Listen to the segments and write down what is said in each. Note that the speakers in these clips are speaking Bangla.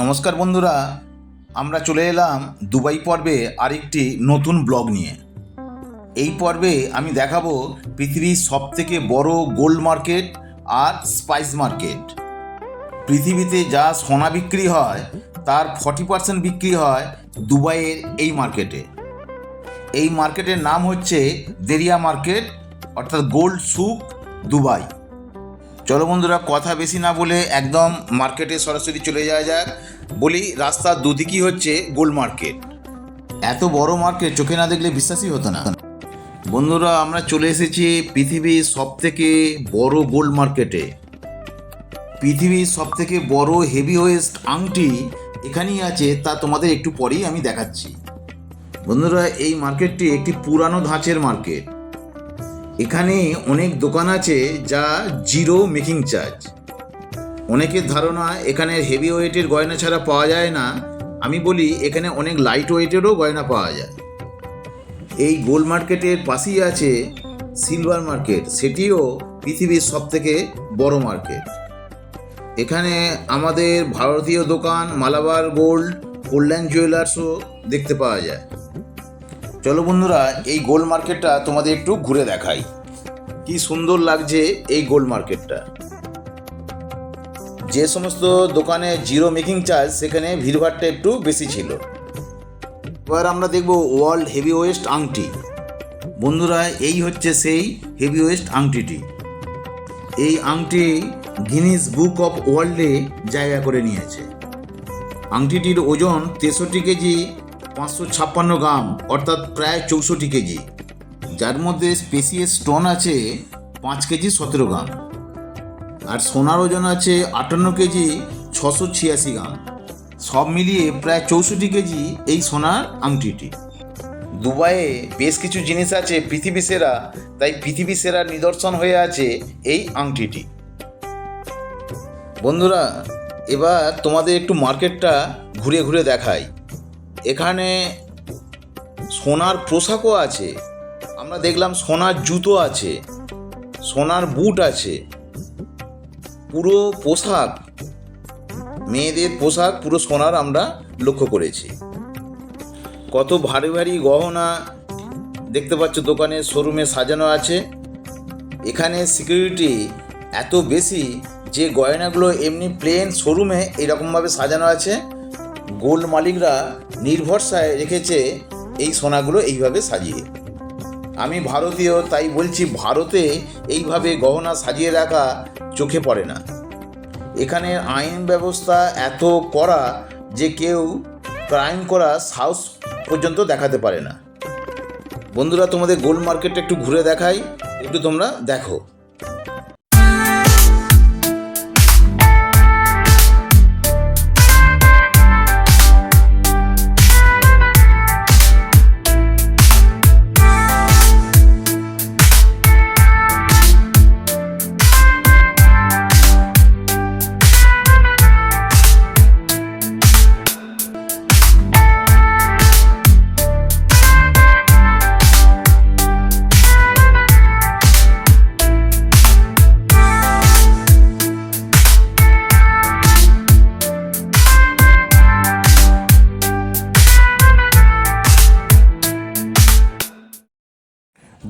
নমস্কার বন্ধুরা, আমরা চলে এলাম দুবাই পর্বে আরেকটি নতুন ব্লগ নিয়ে। এই পর্বে আমি দেখাবো পৃথিবীর সবথেকে বড় গোল্ড মার্কেট আর স্পাইস মার্কেট। পৃথিবীতে যা সোনা বিক্রি হয়, তার ফর্টি পার্সেন্ট বিক্রি হয় দুবাইয়ের এই মার্কেটে। এই মার্কেটের নাম হচ্ছে দেরিয়া মার্কেট, অর্থাৎ গোল্ড সুক দুবাই। চলো বন্ধুরা, কথা বেশি না বলে একদম মার্কেটে সরাসরি চলে যাওয়া যাক। বলি, রাস্তার দুদিকই হচ্ছে গোল্ড মার্কেট এত বড় মার্কেট চোখে না দেখলে বিশ্বাসই হতো না। বন্ধুরা, আমরা চলে এসেছি পৃথিবীর সব থেকে বড় গোল্ড মার্কেটে পৃথিবীর সব থেকে বড় হেভি ওয়েস্ট আংটি এখানেই আছে, তা তোমাদের একটু পরেই আমি দেখাচ্ছি। বন্ধুরা, এই মার্কেটটি একটি পুরানো ধাঁচের মার্কেট এখানে অনেক দোকান আছে যা জিরো মেকিং চার্জ। অনেকের ধারণা এখানে হেভি ওয়েটের গয়না ছাড়া পাওয়া যায় না। আমি বলি এখানে অনেক লাইট ওয়েটেরও গয়না পাওয়া যায়। এই গোল্ড মার্কেটের পাশেই আছে সিলভার মার্কেট সেটিও পৃথিবীর সব থেকে বড় মার্কেট এখানে আমাদের ভারতীয় দোকান, মালাবার গোল্ড কল্যাণ জুয়েলার্সও দেখতে পাওয়া যায়। চলো বন্ধুরা, এই গোল্ড মার্কেটটা তোমাদের একটু ঘুরে দেখাই। কি সুন্দর লাগছে এই গোল্ড মার্কেটটা। যে সমস্ত দোকানে জিরো মেকিং চার্জ, সেখানে ভিড়ভাড়টা একটু বেশি ছিল। এবার আমরা দেখব ওয়ার্ল্ড হেভি ওয়েস্ট আংটি। বন্ধুরা, এই হচ্ছে সেই হেভি ওয়েস্ট আংটিটি। এই আংটি গিনিস বুক অফ ওয়ার্ল্ডে জায়গা করে নিয়েছে। আংটিটির ওজন তেষট্টি কেজি পাঁচশো ছাপ্পান্ন গ্রাম, অর্থাৎ প্রায় চৌষট্টি কেজি। যার মধ্যে স্পেসিয়াস স্টোন আছে পাঁচ কেজি সতেরো গ্রাম। আর সোনার ওজন আছে আটান্ন কেজি ছশো ছিয়াশি গ্রাম। সব মিলিয়ে প্রায় চৌষট্টি কেজি এই সোনার আংটিটি। দুবাইয়ে বেশ কিছু জিনিস আছে পৃথিবী সেরা, তাই পৃথিবী সেরা নিদর্শন হয়ে আছে এই আংটিটি। বন্ধুরা, এবার তোমাদের একটু মার্কেটটা ঘুরে ঘুরে দেখাই। এখানে সোনার পোশাকও আছে। আমরা দেখলাম সোনার জুতো আছে, সোনার বুট আছে। পুরো পোশাক, মেয়েদের পোশাক, পুরো সোনার আমরা লক্ষ্য করেছি। কত ভারী ভারী গহনা দেখতে পাচ্ছ দোকানের শোরুমে সাজানো আছে। এখানে সিকিউরিটি এত বেশি যে গয়নাগুলো এমনি প্লেন শোরুমে এরকমভাবে সাজানো আছে। গোল্ড মালিকরা নির্ভরসায় রেখেছে এই সোনাগুলো এইভাবে সাজিয়ে। আমি ভারতীয়, তাই বলছি ভারতে এইভাবে গহনা সাজিয়ে রাখা চোখে পড়ে না। এখানে আইন ব্যবস্থা এত করা যে কেউ ক্রাইম করা সাহস পর্যন্ত দেখাতে পারে না। বন্ধুরা, তোমাদের গোল্ড মার্কেটটা একটু ঘুরে দেখাই, একটু তোমরা দেখো।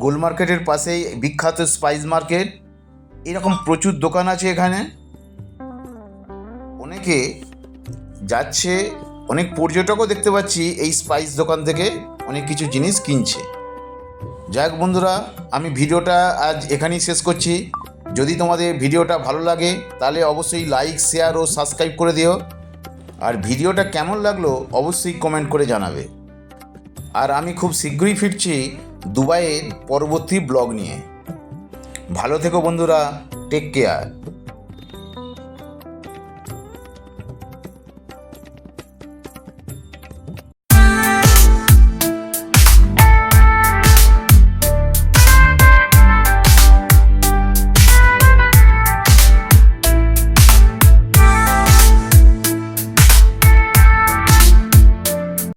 গোল মার্কেটের পাশেই বিখ্যাত স্পাইস মার্কেট এরকম প্রচুর দোকান আছে এখানে। অনেকে যাচ্ছে, অনেক পর্যটকও দেখতে পাচ্ছি এই স্পাইস দোকান থেকে অনেক কিছু জিনিস কিনছে। যাক বন্ধুরা, আমি ভিডিওটা আজ এখানেই শেষ করছি। যদি তোমাদের ভিডিওটা ভালো লাগে, তাহলে অবশ্যই লাইক শেয়ার ও সাবস্ক্রাইব করে দিও। আর ভিডিওটা কেমন লাগল, অবশ্যই কমেন্ট করে জানাবে। আর আমি খুব শীঘ্রই ফিরছি দুবাইয়ের পরবর্তী ব্লগ নিয়ে। ভালো থেকো বন্ধুরা টেক কেয়ার